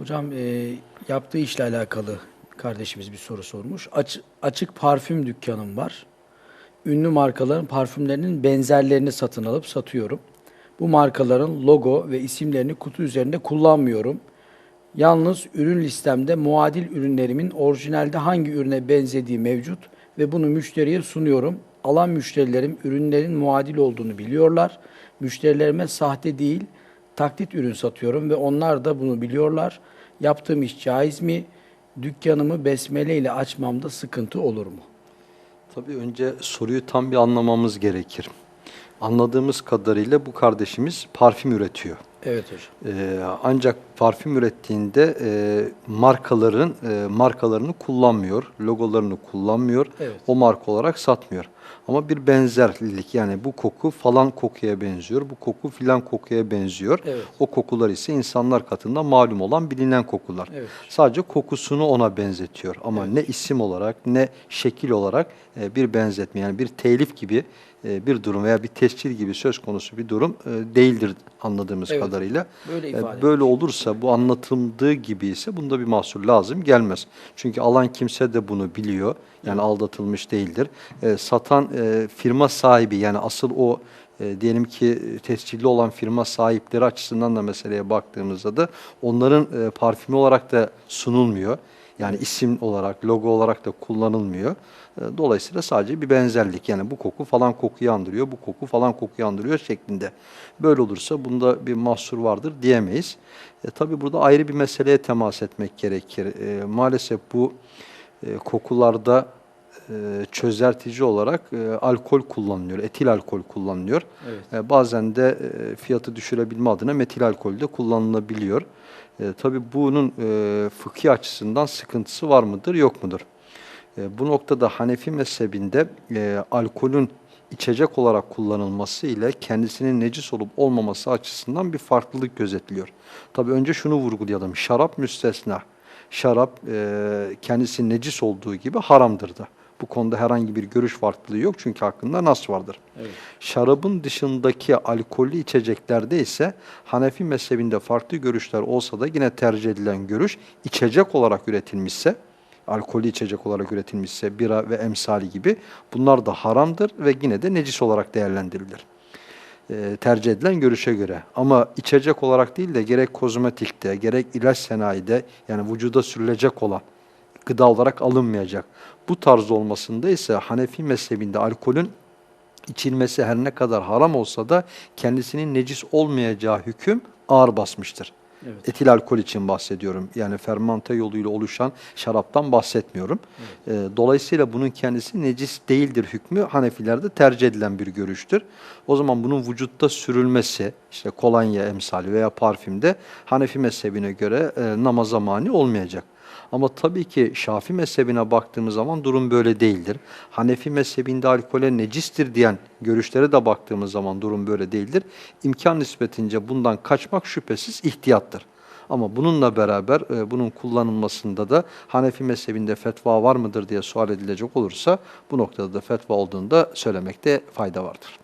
Hocam e, yaptığı işle alakalı kardeşimiz bir soru sormuş. Aç- açık parfüm dükkanım var. Ünlü markaların parfümlerinin benzerlerini satın alıp satıyorum. Bu markaların logo ve isimlerini kutu üzerinde kullanmıyorum. Yalnız ürün listemde muadil ürünlerimin orijinalde hangi ürüne benzediği mevcut ve bunu müşteriye sunuyorum. Alan müşterilerim ürünlerin muadil olduğunu biliyorlar. Müşterilerime sahte değil, taklit ürün satıyorum ve onlar da bunu biliyorlar. Yaptığım iş caiz mi? Dükkanımı besmele ile açmamda sıkıntı olur mu? Tabii önce soruyu tam bir anlamamız gerekir. Anladığımız kadarıyla bu kardeşimiz parfüm üretiyor. Evet hocam. Ee, ancak parfüm ürettiğinde e, markaların e, markalarını kullanmıyor, logolarını kullanmıyor, Evet. o marka olarak satmıyor. Ama bir benzerlik yani bu koku falan kokuya benziyor, bu koku filan kokuya benziyor. Evet. O kokular ise insanlar katında malum olan bilinen kokular. Evet. Sadece kokusunu ona benzetiyor ama ne isim olarak ne şekil olarak e, bir benzetme yani bir telif gibi e, bir durum veya bir tescil gibi söz konusu bir durum e, değildir anladığımız Evet. kadarıyla. Böyle ifade Böyle olursa bu anlatıldığı gibi ise bunda bir mahsur lazım gelmez. Çünkü alan kimse de bunu biliyor. Yani aldatılmış değildir. E, satan e, firma sahibi yani asıl o e, diyelim ki e, tescilli olan firma sahipleri açısından da meseleye baktığımızda da onların e, parfümü olarak da sunulmuyor. Yani isim olarak, logo olarak da kullanılmıyor. E, Dolayısıyla sadece bir benzerlik. Yani bu koku falan kokuyu andırıyor, bu koku falan kokuyu andırıyor şeklinde. Böyle olursa bunda bir mahsur vardır diyemeyiz. E, tabii burada ayrı bir meseleye temas etmek gerekir. E, maalesef bu e, kokularda çözeltici olarak e, alkol kullanılıyor, etil alkol kullanılıyor. Evet. E, bazen de e, fiyatı düşürebilme adına metil alkol de kullanılabiliyor. E, tabii bunun e, fıkhi açısından sıkıntısı var mıdır, yok mudur? E, bu noktada Hanefi mezhebinde e, alkolün içecek olarak kullanılması ile kendisinin necis olup olmaması açısından bir farklılık gözetiliyor. Tabii önce şunu vurgulayalım. Şarap müstesna. Şarap e, kendisi necis olduğu gibi haramdır da. Bu konuda herhangi bir görüş farklılığı yok çünkü hakkında nas vardır. Evet. Şarabın dışındaki alkollü içeceklerde ise Hanefi mezhebinde farklı görüşler olsa da yine tercih edilen görüş içecek olarak üretilmişse, alkollü içecek olarak üretilmişse bira ve emsali gibi bunlar da haramdır ve yine de necis olarak değerlendirilir. Ee, tercih edilen görüşe göre. Ama içecek olarak değil de gerek kozmetikte, gerek ilaç sanayide yani vücuda sürülecek olan gıda olarak alınmayacak. Bu tarz olmasında ise Hanefi mezhebinde alkolün içilmesi her ne kadar haram olsa da kendisinin necis olmayacağı hüküm ağır basmıştır. Evet. Etil alkol için bahsediyorum. Yani fermante yoluyla oluşan şaraptan bahsetmiyorum. Ee, dolayısıyla bunun kendisi necis değildir hükmü Hanefilerde tercih edilen bir görüştür. O zaman bunun vücutta sürülmesi, işte kolonya emsali veya parfümde Hanefi mezhebine göre e, namaza mani olmayacak. Ama tabii ki Şafi mezhebine baktığımız zaman durum böyle değildir. Hanefi mezhebinde alkole necistir diyen görüşlere de baktığımız zaman durum böyle değildir. İmkan nispetince bundan kaçmak şüphesiz ihtiyattır. Ama bununla beraber e, bunun kullanılmasında da Hanefi mezhebinde fetva var mıdır diye sual edilecek olursa bu noktada da fetva olduğunu da söylemekte fayda vardır.